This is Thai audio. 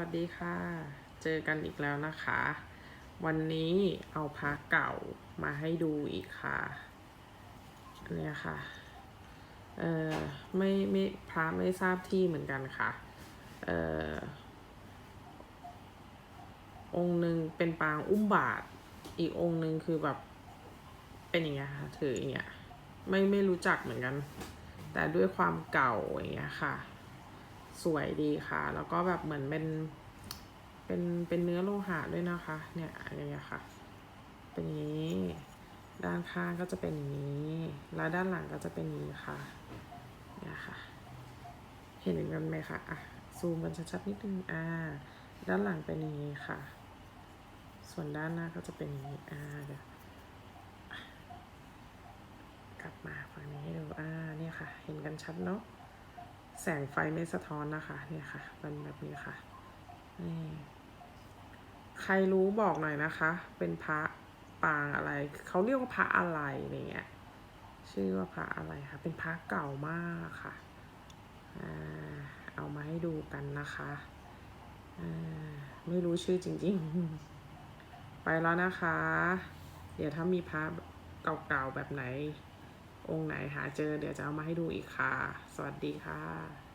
วัสดีค่ะ เจอกันอีกแล้วนะคะ วันนี้เอาพระเก่ามาให้ดูอีกค่ะเนี้ยค่ะ เอ่อไม่ไม่พระไม่ทราบที่เหมือนกันค่ะ เอ่อองค์หนึ่งเป็นปางอุ้มบาท อีกองค์หนึ่งคือแบบเป็นอย่างเงี้ยค่ะถืออย่างเงี้ยไม่ไม่รู้จักเหมือนกัน แต่ด้วยความเก่าอย่างเงี้ยค่ะ สวยดีค่ะ แล้วก็แบบเหมือนเป็น เป็น เป็นเนื้อโลหะด้วยนะคะ เนี่ยอย่างเงี้ยค่ะ เป็นนี้ ด้านข้างก็จะเป็นอย่างนี้ แล้วด้านหลังก็จะเป็นนี้ค่ะ เนี่ยค่ะ เห็นกันไหมคะอะ ซูมกันชัดๆนิดนึง อ่า ด้านหลังเป็นอย่างนี้ค่ะ ส่วนด้านหน้าก็จะเป็นอย่างนี้ อ่าเดี๋ยวอะกลับมาฝั่งนี้ให้ดู อ่า เนี่ยค่ะ เห็นกันชัดเนาะ แสงไฟไม่สะท้อนนะคะเนี่ยค่ะเป็นแบบนี้ค่ะนี่ใครรู้บอกหน่อยนะคะ เป็นพระปางอะไร เขาเรียกว่าพระอะไรอะไรเงี้ยชื่อว่าพระอะไรคะเป็นพระเก่ามากค่ะเอามาให้ดูกันนะคะไม่รู้ชื่อจริงๆ ไปแล้วนะคะ เดี๋ยวถ้ามีพระเก่าๆแบบไหน องค์ไหนหาเจอเดี๋ยวจะเอามาให้ดูอีกค่ะ สวัสดีค่ะ